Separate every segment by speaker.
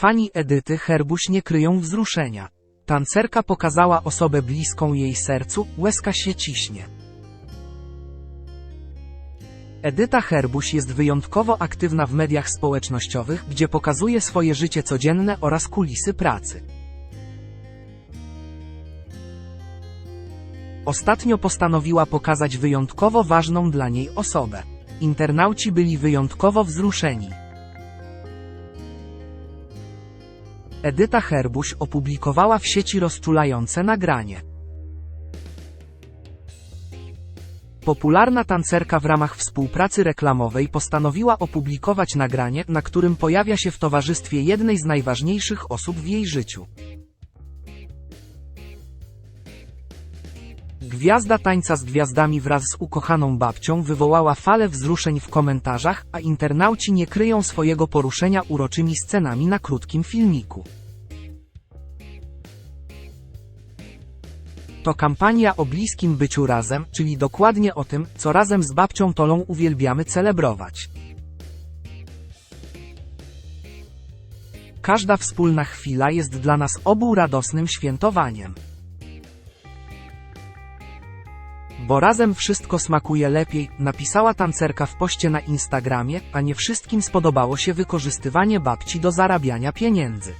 Speaker 1: Fani Edyty Herbuś nie kryją wzruszenia. Tancerka pokazała osobę bliską jej sercu, łezka się ciśnie. Edyta Herbuś jest wyjątkowo aktywna w mediach społecznościowych, gdzie pokazuje swoje życie codzienne oraz kulisy pracy. Ostatnio postanowiła pokazać wyjątkowo ważną dla niej osobę. Internauci byli wyjątkowo wzruszeni. Edyta Herbuś opublikowała w sieci rozczulające nagranie. Popularna tancerka w ramach współpracy reklamowej postanowiła opublikować nagranie, na którym pojawia się w towarzystwie jednej z najważniejszych osób w jej życiu. Gwiazda tańca z gwiazdami wraz z ukochaną babcią wywołała falę wzruszeń w komentarzach, a internauci nie kryją swojego poruszenia uroczymi scenami na krótkim filmiku. To kampania o bliskim byciu razem, czyli dokładnie o tym, co razem z babcią Tolą uwielbiamy celebrować. Każda wspólna chwila jest dla nas obu radosnym świętowaniem. Bo razem wszystko smakuje lepiej, napisała tancerka w poście na Instagramie, a nie wszystkim spodobało się wykorzystywanie babci do zarabiania pieniędzy.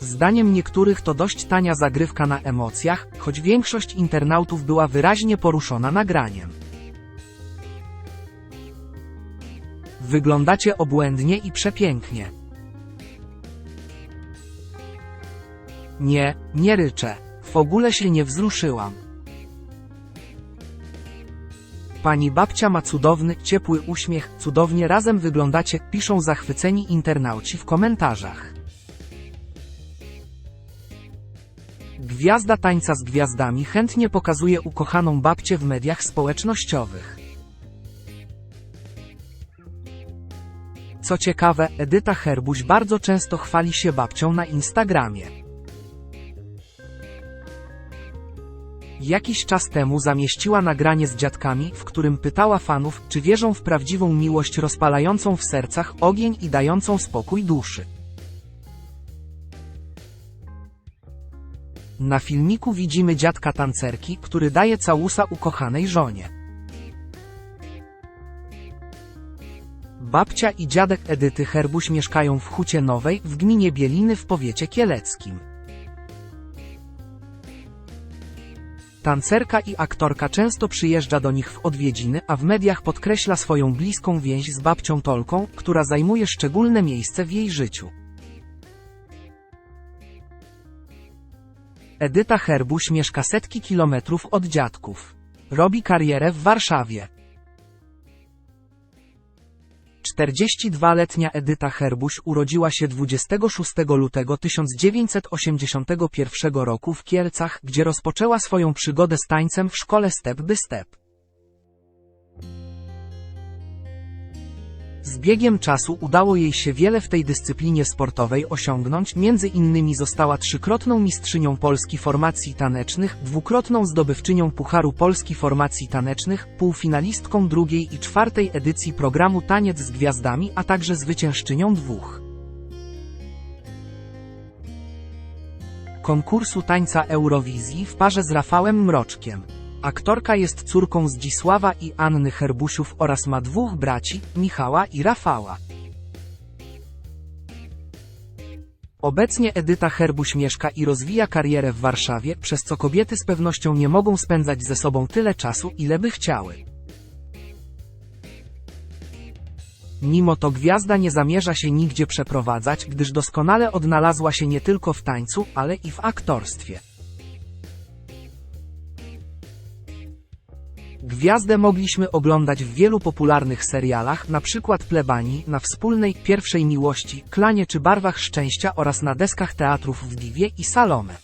Speaker 1: Zdaniem niektórych to dość tania zagrywka na emocjach, choć większość internautów była wyraźnie poruszona nagraniem. Wyglądacie obłędnie i przepięknie. Nie, nie ryczę. W ogóle się nie wzruszyłam. Pani babcia ma cudowny, ciepły uśmiech, cudownie razem wyglądacie, piszą zachwyceni internauci w komentarzach. Gwiazda tańca z gwiazdami chętnie pokazuje ukochaną babcię w mediach społecznościowych. Co ciekawe, Edyta Herbuś bardzo często chwali się babcią na Instagramie. Jakiś czas temu zamieściła nagranie z dziadkami, w którym pytała fanów, czy wierzą w prawdziwą miłość rozpalającą w sercach ogień i dającą spokój duszy. Na filmiku widzimy dziadka tancerki, który daje całusa ukochanej żonie. Babcia i dziadek Edyty Herbuś mieszkają w Hucie Nowej w gminie Bieliny w powiecie kieleckim. Tancerka i aktorka często przyjeżdża do nich w odwiedziny, a w mediach podkreśla swoją bliską więź z babcią Tolką, która zajmuje szczególne miejsce w jej życiu. Edyta Herbuś mieszka setki kilometrów od dziadków. Robi karierę w Warszawie. 42-letnia Edyta Herbuś urodziła się 26 lutego 1981 roku w Kielcach, gdzie rozpoczęła swoją przygodę z tańcem w szkole Step by Step. Z biegiem czasu udało jej się wiele w tej dyscyplinie sportowej osiągnąć, między innymi została trzykrotną mistrzynią Polski formacji tanecznych, dwukrotną zdobywczynią Pucharu Polski formacji tanecznych, półfinalistką drugiej i czwartej edycji programu Taniec z Gwiazdami, a także zwyciężczynią dwóch. Konkursu tańca Eurowizji w parze z Rafałem Mroczkiem. Aktorka jest córką Zdzisława i Anny Herbusiów oraz ma dwóch braci, Michała i Rafała. Obecnie Edyta Herbuś mieszka i rozwija karierę w Warszawie, przez co kobiety z pewnością nie mogą spędzać ze sobą tyle czasu, ile by chciały. Mimo to gwiazda nie zamierza się nigdzie przeprowadzać, gdyż doskonale odnalazła się nie tylko w tańcu, ale i w aktorstwie. Gwiazdę mogliśmy oglądać w wielu popularnych serialach, na przykład Plebanii, na wspólnej pierwszej miłości, klanie czy barwach szczęścia oraz na deskach teatrów w Diwie i Salome.